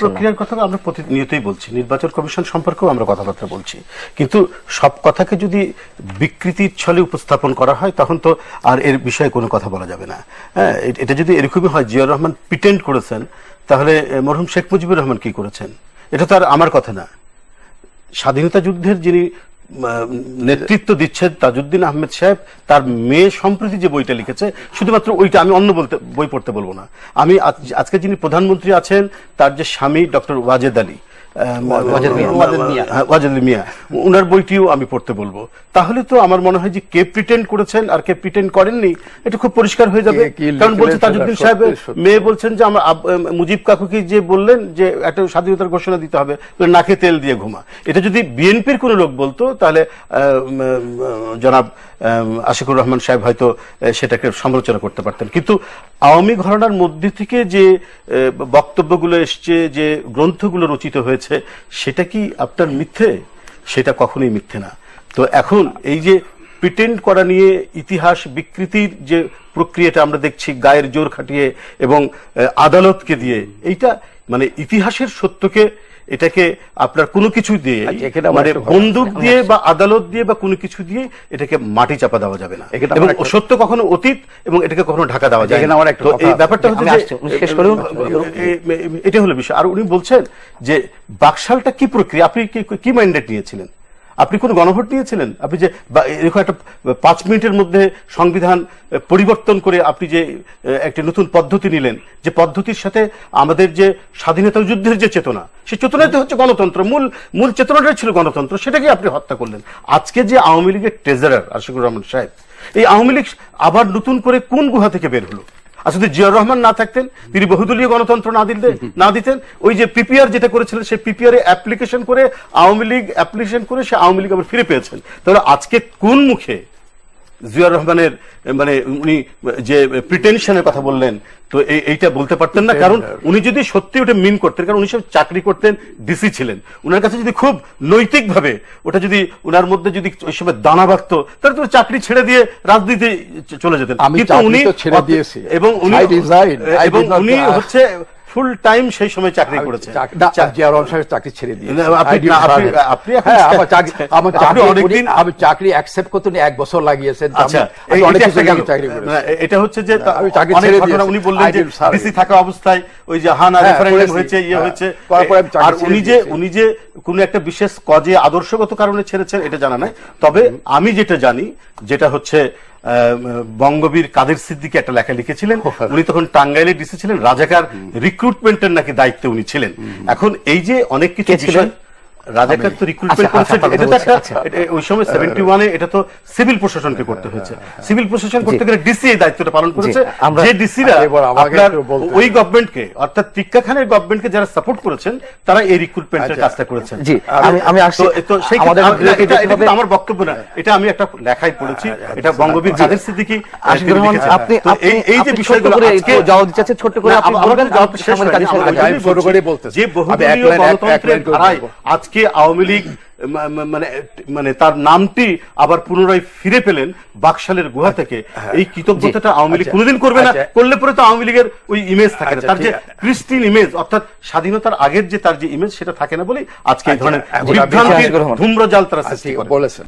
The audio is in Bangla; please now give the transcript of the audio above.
প্রক্রিয়ার কথা আমরা প্রতিনিয়তই বলছি নির্বাচন কমিশন সম্পর্কেও আমরা কথাবার্তা বলছি। কিন্তু সব কথাকে যদি বিকৃতির ছলে উপস্থাপন করা হয় তখন তো আর এর বিষয়ে কোনো কথা বলা যাবে না। হ্যাঁ এটা যদি এরকমই হয় জিয়াউর রহমান পিটেন্ড করেছেন তাহলে মরহুম শেখ মুজিবুর রহমান কি করেছেন? এটা তো আর আমার কথা না। স্বাধীনতা যুদ্ধের যিনি নেতৃত্ব দিচ্ছে তাজউদ্দিন আহমেদ সাহেব। তার মেয়ে সম্প্রতি যে বইটা লিখেছে, শুধুমাত্র ওইটা আমি অন্য বলতে, বই পড়তে বলব না। আমি আজকে যিনি প্রধানমন্ত্রী আছেন, তার যে স্বামী ডক্টর ওয়াজেদ আলী মিয়া। মিয়া। হ্যাঁ, ওনার বইটিও আমি পড়তে বলব। তাহলে তো আমার মনে হয় যে কে প্রিটেন্ড করেছেন আর কে প্রিটেন্ড করেননি এটা খুব পরিষ্কার হয়ে যাবে। কারণ বলছে তাজউদ্দিন সাহেব। মেয়ে বলছেন যে আমার মুজিব কাকুকে যে বললেন যে একটা স্বাধীনতার ঘোষণা দিতে হবে নাকে তেল দিয়ে ঘুমা। এটা যদি বিএনপির কোনো লোক বলতো তাহলে জনাব আশিকুর রহমান সাহেব হয়তো সেটাকে সমালোচনা করতে পারতেন। কিন্তু আওয়ামী ঘরানার মধ্যে থেকে যে বক্তব্যগুলো এসছে, যে গ্রন্থগুলো রচিত হয়েছে, সেটা কি আপনার মিথ্যে? সেটা কখনোই মিথ্যে না। তো এখন এই যে প্রিটেন্ড করা নিয়ে ইতিহাস বিকৃতির যে প্রক্রিয়াটা আমরা দেখছি, গায়ের জোর খাটিয়ে এবং আদালতকে দিয়ে, এইটা মানে ইতিহাসের সত্যকে এটাকে আপনার কোনো কিছু দিয়ে আচ্ছা, মানে বন্দুক দিয়ে বা আদালত দিয়ে বা কোনো কিছু দিয়ে এটাকে মাটি চাপা দেওয়া যাবে না। এবং সত্য কখনো অতীত এবং এটাকে কখনো ঢাকা দেওয়া যায় না। এই ব্যাপারটা হচ্ছে এটা হলো বিষয়। আর উনি বলছেন যে বাকশালটা কি প্রক্রিয়া? আপনি কি- মাইন্ডেড নিয়েছিলেন? আপনি কোন গণভোট নিয়েছিলেন? আপনি যে এরকম একটা পাঁচ মিনিটের মধ্যে সংবিধান পরিবর্তন করে আপনি যে একটি নতুন পদ্ধতি নিলেন, যে পদ্ধতির সাথে আমাদের যে স্বাধীনতা যুদ্ধের যে চেতনা সেই চেতনাই তো হচ্ছে গণতন্ত্র। মূল মূল চেতনাটাই ছিল গণতন্ত্র সেটাকে আপনি হত্যা করলেন। আজকে যে আওয়ামী লীগের ট্রেজারার আশিকুর রহমান সাহেব, এই আওয়ামী লীগ আবার নতুন করে কোন গুহা থেকে বের হলো? আর যদি জিয়াউর রহমান না থাকতেন, তিনি বহুদলীয় গণতন্ত্র না দিলে, না দিতেন, ওই যে পিপিআর যেটা করেছিলেন, সেই পিপিআর অ্যাপ্লিকেশন করে, আওয়ামী লীগ অ্যাপ্লিকেশন করে, সে আওয়ামী লীগ আবার ফিরে পেয়েছেন। তাহলে আজকে কোন মুখে জিয়াউর রহমানের মানে উনি যে প্রিটেনশনের কথা বললেন তো এইটা বলতে পারতেন না কারণ উনি যদি সত্যি ওটা মিন করতেন কারণ উনি সব চাকরি করতেন ডিসি ছিলেন। উনার কাছে যদি খুব নৈতিকভাবে ওটা যদি উনার মধ্যে যদি ওই সময় দানা বাঁধতো তাহলে তো চাকরি ছেড়ে দিয়ে রাজনীতি চলে যেতেন। আমি চাকরি তো ছেড়ে দিয়েছি। এবং উনি এবং উনি হচ্ছে ফুল টাইম সেই সময় চাকরি করেছেন সাহেব চাকরি ছেড়ে দিয়ে আপনি- হ্যাঁ আমার চাকরি আমার অনেকদিন- আমি চাকরি অ্যাকসেপ্ট করতে এক বছর লাগিয়েছেন আচ্ছা এটা হচ্ছে যে। উনি বললেন যে ডিসি থাকা অবস্থায় ওই যে হানা হ্যাঁ, রেফারেন্ডাম হয়েছে ইয়ে হ্যাঁ, হয়েছে। আর উনি যে উনি যে কোন একটা বিশেষ কজে আদর্শগত কারণে ছেড়েছেন এটা জানা নাই। তবে আমি যেটা জানি যেটা হচ্ছে বঙ্গবীর কাদের সিদ্দিকি একটা লেখা লিখেছিলেন। উনি তখন টাঙ্গাইলে ডিসি ছিলেন রাজাকার রিক্রুটমেন্টের নাকি দায়িত্বে উনি ছিলেন। এখন এই যে অনেক কিছু ছিলেন? বিষয় রাজাকার তো রিক্রুটমেন্ট আচ্ছা, আচ্ছা, এটা তো একটা আচ্ছা। ওই সময় সেভেন্টি ওয়ানে এটা তো সিভিল প্রশাসনকে করতে হয়েছে সিভিল প্রশাসন করতে গেলে ডিসি এই দায়িত্বটা পালন করেছে যে ডিসিরা আচ্ছা, আপনার ওই গভর্নমেন্টকে অর্থাৎ টিক্কা খানের গভর্নমেন্টকে যারা সাপোর্ট করেছেন তারা এই রিক্রুটমেন্টের আচ্ছা। কাজটা করেছেন জি, আমি- আমি আসছি। তো- সেই আমাদের। আমার বক্তব্য না এটা আমি একটা লেখায় পড়েছি আচ্ছা, এটা বঙ্গবীর কাদের সিদ্দিকী। আপনি এই- যে বিষয়গুলো আজকে জবাব দিতে ছোট্ট করে আপনি বলবেন আমার শেষ ছোট করে বলতেছি। যে বহুদলীয় গণতন্ত্রের ধারায় বলব। আজকে আওয়ামী লীগ মানে মানে তার নামটি আবার পুনরায় ফিরে পেলেন বাকশালের গুহা থেকে। এই কৃতজ্ঞতাটা আওয়ামী লীগ আচ্ছা, কোনোদিন করবে না। আচ্ছা। করলে পরে তো আওয়ামী লীগের ওই ইমেজ থাকে না। আচ্ছা, তার যে ক্রিস্টিন ইমেজ অর্থাৎ স্বাধীনতার আগের যে তার যে ইমেজ সেটা থাকে না বলেই আজকে এই ধরনের বিভ্রান্তির ধূম্রজাল তারা সৃষ্টি বলেছেন।